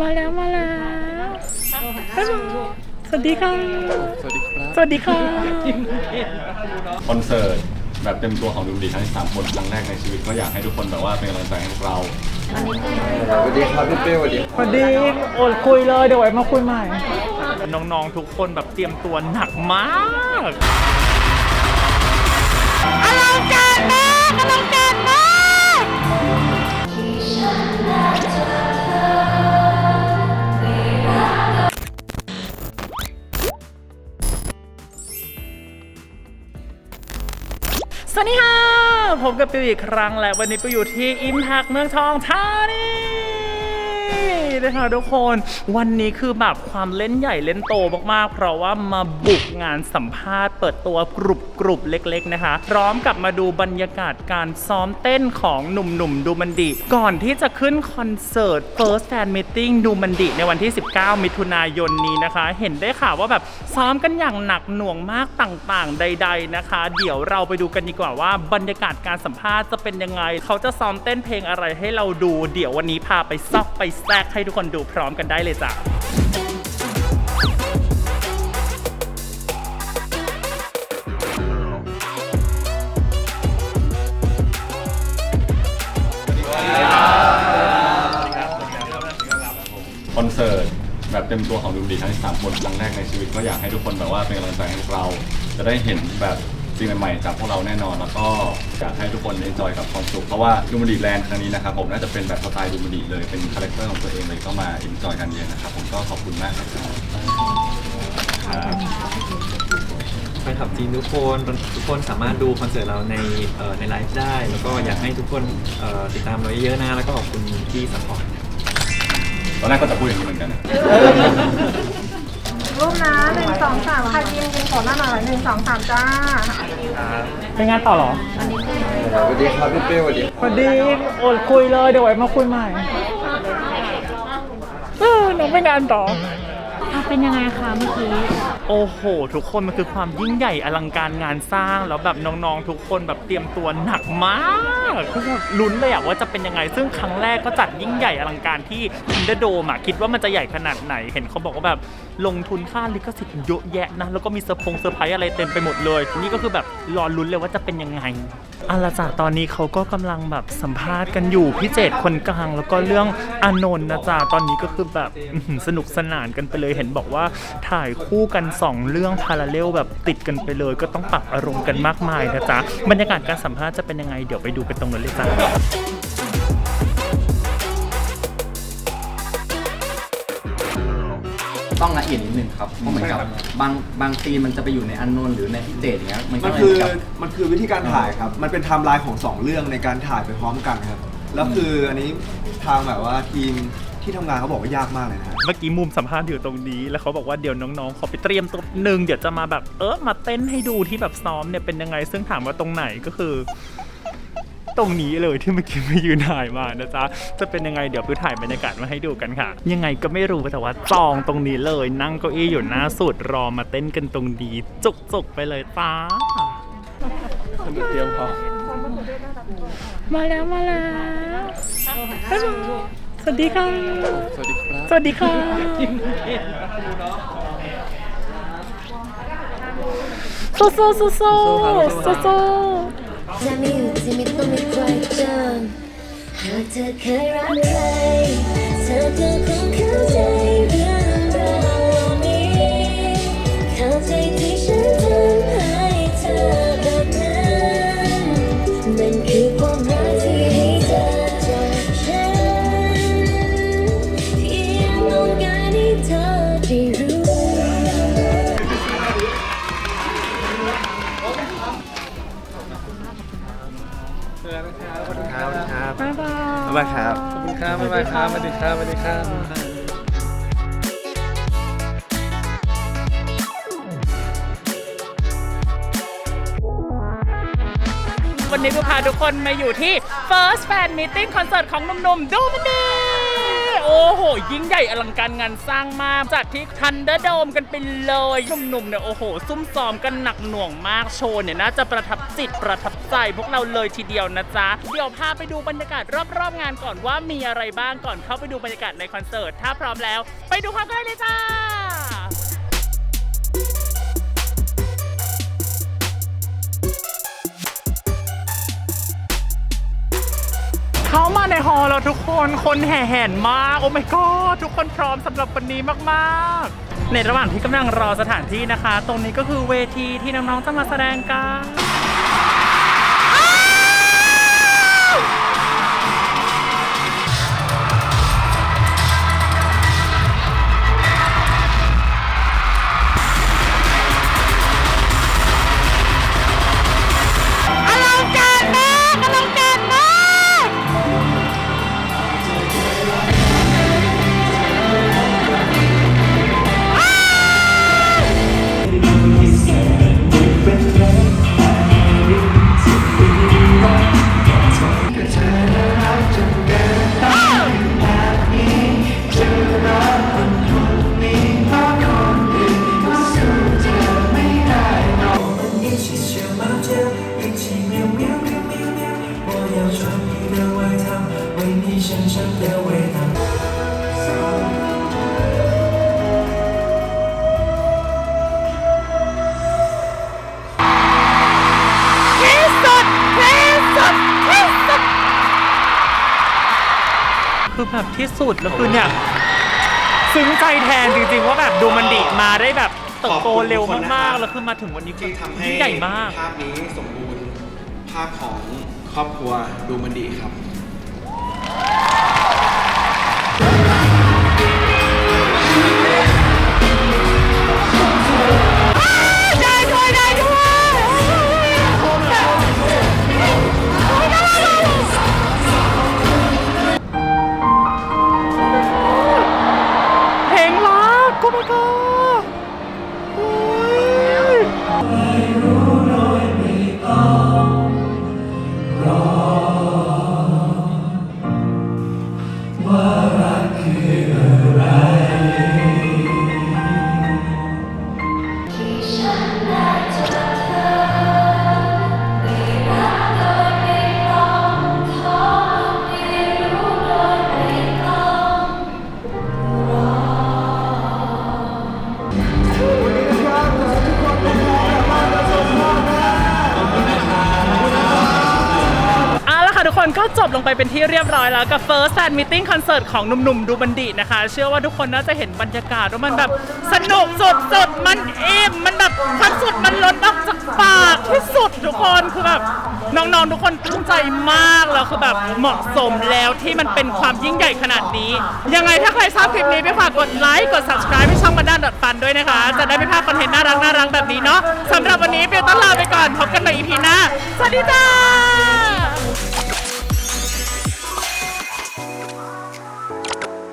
มาแล้วมาแล้วสวัสดีค่ะ สวัสดีครับ สวัสดีค่ะ คอนเสิร์ตแบบเต็มตัวของดูดีทั้งสามคนครั้งแรกในชีวิตก็อยากให้ทุกคนแบบว่าเป็นกำลังใจให้พวกเรา สวัสดีครับพี่เป้สวัสดีสวัสดีโอนคุยเลยเดี๋ยวไว้มาคุยใหม่ น้องๆทุกคนแบบเตรียมตัวหนักมากอลังการมากอลังการมาก สวัสดีค่ะ ผมกับปิวอีกครั้งและวันนี้ปิวอยู่ที่อิม a ักเมืองทองธานี นะคะทุกคน วันนี้คือแบบความเล่นใหญ่เล่นโตมากๆ เพราะว่ามาบุกงานสัมภาษณ์เปิดตัวกรุบกรุบเล็กๆนะคะ พร้อมกับมาดูบรรยากาศการซ้อมเต้นของหนุ่มๆดูมันดิก่อนที่จะขึ้นคอนเสิร์ต First Fan Meeting ดูมันดิในวันที่ 19 มิถุนายนนี้นะคะ เห็นได้ข่าวว่าแบบซ้อมกันอย่างหนักหน่วงมากต่างๆ ใด ๆนะคะ เดี๋ยวเราไปดูกันดีกว่าว่าบรรยากาศการสัมภาษณ์จะเป็นยังไง เขาจะซ้อมเต้นเพลงอะไรให้เราดู เดี๋ยววันนี้พาไปซอกไปแซกให้ทุกคนดูพร้อมกันได้เลยจ้ะคอนเสิร์ตแบบเต็มตัวของดูดีทั้งสามคนครั้งแรกในชีวิตก็อยากให้ทุกคนแบบว่าเป็นกำลังใจให้เรา จะได้เห็นแบบ สิ่งใหม่ๆจากพวกเราแน่นอน แล้วก็อยากให้ทุกคนเอนจอยกับความสุข เพราะว่าดูมันดีแลนด์ครั้งนี้นะครับผมน่าจะเป็นแบบสไตล์ดูมันดีเลยเป็นคาแรคเตอร์ของตัวเองเลยก็มาเอนจอยกันเยอะนะครับผมก็ขอบคุณมากครับแฟนคลับจีนทุกคนทุกคนสามารถดูคอนเสิร์ตเราในเอ่อในไลฟ์ได้ แล้วก็อยากให้ทุกคนเอ่อติดตามเราเยอะๆนะ แล้วก็ขอบคุณที่สปอร์ตตอนแรกก็จะพูดอย่างนี้เหมือนกันนะ รูปนะหนึ่งสองสามค่ะยิงยิงขอหน้าหน่อยหนึ่งสองสามจ้าเป็นงานต่อเหรอสวัสดีครับพี่เป้สวัสดีสวัสดีโอนคุยเลยเดี๋ยวไว้มาคุยใหม่เออหนูไปงานต่ออะ เป็นยังไงคะเมื่อกี้ โอ้โห ทุกคนมันคือความยิ่งใหญ่อลังการงานสร้าง แล้วแบบน้องๆ ทุกคนแบบเตรียมตัวหนักมากคือแบบลุ้นเลยอะว่าจะเป็นยังไง ซึ่งครั้งแรกก็จัดยิ่งใหญ่อลังการที่ทินเดโดมอะคิดว่ามันจะใหญ่ขนาดไหน เห็นเขาบอกว่าแบบลงทุนค่าลิขสิทธิ์เยอะแยะนะ แล้วก็มีเซอร์พงเซอร์ไพรส์อะไรเต็มไปหมดเลย นี่ก็คือแบบรอลุ้นเลยว่าจะเป็นยังไง อาลาจ่าตอนนี้เขาก็กำลังแบบสัมภาษณ์กันอยู่พี่เจตคนกลาง แล้วก็เรื่องอานนท์นะจ๊ะตอนนี้ก็คือแบบสนุกสนานกันไปเลยเห็นบอกว่าถ่ายคู่กัน 2 เรื่องพาราเลลแบบติดกันไปเลย ก็ต้องปรับอารมณ์กันมากมายนะจ๊ะบรรยากาศการสัมภาษณ์จะเป็นยังไงเดี๋ยวไปดูกันตรงนั้นเลยจ้า ต้องละเอียดนิดนึงครับเพราะเหมือนกับบางบางซีนมันจะไปอยู่ในอันนนหรือในพิเศษอย่างเงี้ยมันก็มันเลยคือกับ มันคือวิธีการถ่ายครับ มันเป็นไทม์ไลน์ของสองเรื่องในการถ่ายไปพร้อมกันครับ แล้วคืออันนี้ทางแบบว่าทีมที่ทำงานเขาบอกว่ายากมากเลยนะฮะเมื่อกี้มุมสัมภาษณ์อยู่ตรงนี้ แล้วเขาบอกว่าเดี๋ยวน้องๆขอไปเตรียมตัวหนึ่งเดี๋ยวจะมาแบบเออมาเต้นให้ดูที่แบบซ้อมเนี่ยเป็นยังไงซึ่งถามว่าตรงไหนก็คือ ตรงนี้เลยที่เมื่อกี้ไปยืนถ่ายมานะจ๊ะ จะเป็นยังไงเดี๋ยวไปถ่ายบรรยากาศมาให้ดูกันค่ะ ยังไงก็ไม่รู้แต่ว่าจองตรงนี้เลย นั่งเก้าอี้อยู่หน้าสุดรอมาเต้นกันตรงนี้จุกๆไปเลยจ้าเตรียมพอมาแล้วมาแล้วสวัสดีค่ะ สวัสดีครับ สวัสดีค่ะสู้สู้สู้สู้สู้สู้ จะมีอยู่ที่ไม่ต้องมีใครจำหากเธอเคยรักใครเธอก็คงเข้าใจเรื่องราวนี้เข้าใจ ครับครับบ๊ายบายบ๊ายบายครับ ขอบคุณครับบ๊ายบายครับสวัสดีครับสวัสดีครับวันนี้ก็พาทุกคนมาอยู่ที่ First Fan Meeting คอนเสิร์ตของหนุ่มๆ ดูมันดี โอ้โห ยิ่งใหญ่อลังการงานสร้างมากจัดที่ทันเดอร์โดมกันไปเลยหนุ่มๆเนี่ยโอ้โห ซุ่มซ้อมกันหนักหน่วงมากโชว์เนี่ยน่าจะประทับจิตประทับใจพวกเราเลยทีเดียวนะจ๊ะ เดี๋ยวพาไปดูบรรยากาศรอบๆงานก่อนว่ามีอะไรบ้างก่อนเข้าไปดูบรรยากาศในคอนเสิร์ตถ้าพร้อมแล้ว ไปดูพร้อมกันเลยจ้า เข้ามาในฮอลแล้วทุกคนคนแห่แหนมาก โอ้ my god ทุกคนพร้อมสำหรับวันนี้มากๆ ในระหว่างที่กำลังรอสถานที่นะคะ ตรงนี้ก็คือเวทีที่น้องๆจะมาแสดงกัน ที่สุดที่สุดที่สุดคือแบบที่สุดแล้วคือเนี่ยซึ้งใจแทนจริงๆว่าแบบดูมันดีมาได้แบบเติบโตเร็วมากๆ แล้วคือมาถึงวันนี้คือที่ทำให้ยิ่งใหญ่มาก ภาพนี้สมบูรณ์ภาพของครอบครัวดูมันดีครับ เลงไปเป็นที่เรียบร้อยแล้วกับ First Fan Meeting Concert ของหนุ่มๆ ดูบันดีนะคะ เชื่อว่าทุกคนน่าจะเห็นบรรยากาศว่ามันแบบสนุกสุดๆมันอิ่มมันแบบความสุดมันล้นออกจากปากที่สุดทุกคนคือแบบน้องๆ ทุกคนตั้งใจมากแล้วคือแบบเหมาะสมแล้วที่มันเป็นความยิ่งใหญ่ขนาดนี้ ยังไงถ้าใครชอบคลิปนี้ไปฝากกดไลค์กด subscribe ให้ช่องบันดาลดอทฟันด้วยนะคะ จะได้ไม่พลาดคอนเทนต์น่ารักๆแบบนี้เนาะสำหรับวันนี้เบลต้องลาไปก่อนพบกันใหม่ EP หน้าสวัสดีจ้า